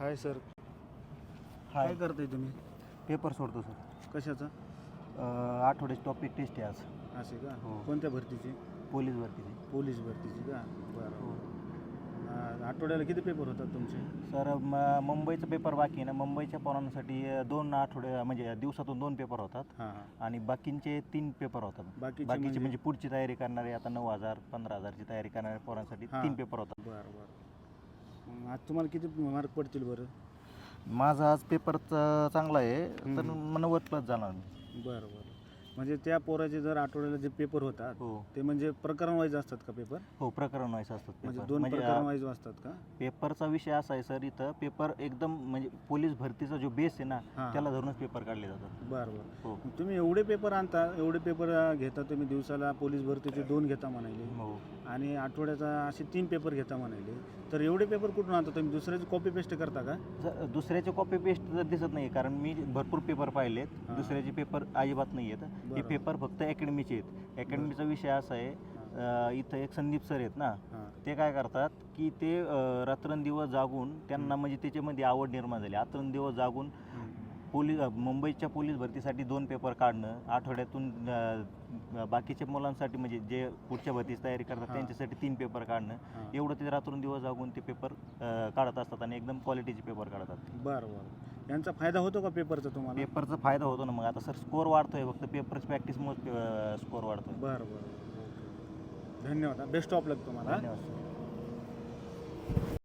Hi sir. हाय. काय करताय तुम्ही? पेपर सोडतो सर. कशाचा? आठवड्याची टॉपिक टेस्ट आहे आज. असे का? हो. कोणत्या भरतीची? पोलीस भरतीची. पोलीस भरतीची का? बरं. हो. आ, आठवड्याला किती पेपर होतात तुमचे? सर म मुंबईचा पेपर बाकी आहे ना. मुंबईच्या पोरांसाठी अ, दोन आठवडे म्हणजे दिवसातून दोन पेपर होतात. हां हां. आणि बाकींचे तीन पेपर होतात. बाकीचे बाकीचे म्हणजे? म्हणजे पुढची तयारी करणारे आता नऊ हजार पंधरा हजारची तयारी करणाऱ्या पोरांसाठी हां. तीन पेपर होतात. बरं बरं. मग आज तुम्हाला किती मार्क पडतील बरं माझा आज पेपर चांगला आहे तर हम्म. नव्वद प्लस जाणार मी. बरं बरं म्हणजे त्या पोराचे जर आठवड्याला जे पेपर होतात हो. ते म्हणजे प्रकरण वाईज असतात का पेपर? हो प्रकरण व्हायचं असतात म्हणजे दोन म्हणजे प्रकरण अ, वाईज असतात का? पेपरचा विषय असा आहे सर इथं पेपर एकदम म्हणजे पोलीस भरतीचा जो बेस आहे ना हां. त्याला धरूनच पेपर काढले जातात. बरं बरं. हो. तुम्ही एवढे पेपर आणता एवढे पेपर अ, घेता तुम्ही दिवसाला पोलीस भरतीचे दोन घेता म्हणाले हो. आणि आठवड्याचा असे तीन पेपर घेता म्हणाले तर एवढे पेपर कुठून आणता तुम्ही? दुसऱ्याची कॉपी पेस्ट करता का? ज- दुसऱ्याचे कॉपी पेस्ट तर दिसत नाही कारण मी भरपूर पेपर पाहिलेत. हां. दुसऱ्याचे पेपर अजिबात नाही आहेत हे. पेपर फक्त अकॅडमीचे आहेत अकॅडमीचा विषय असा आहे इथं एक संदीप सर आहेत ना ते काय करतात की ते रात्रंदिवस जागून त्यांना म्हणजे त्याच्यामध्ये आवड निर्माण झाली रात्रंदिवस जागून. पोलीस मुंबईच्या पोलीस भरतीसाठी दोन पेपर काढणं आठवड्यातून बाकीच्या मुलांसाठी म्हणजे जे पुढच्या भरतीची तयारी करतात. त्यांच्यासाठी तीन पेपर काढणं. एवढं ते रात्रंदिवस जागून ते पेपर काढत असतात आणि एकदम क्वालिटीचे पेपर काढतात बरं बरं यांचा फायदा होतो का पेपरचा तुम्हाला? पेपरचा फायदा होतो ना मग. आता सर स्कोअर वाढतोय फक्त. पेपरची प्रॅक्टिसमुळे स्कोअर वाढतोय. बरं बरं. धन्यवाद. बेस्ट ऑफ लक तुम्हाला. धन्यवाद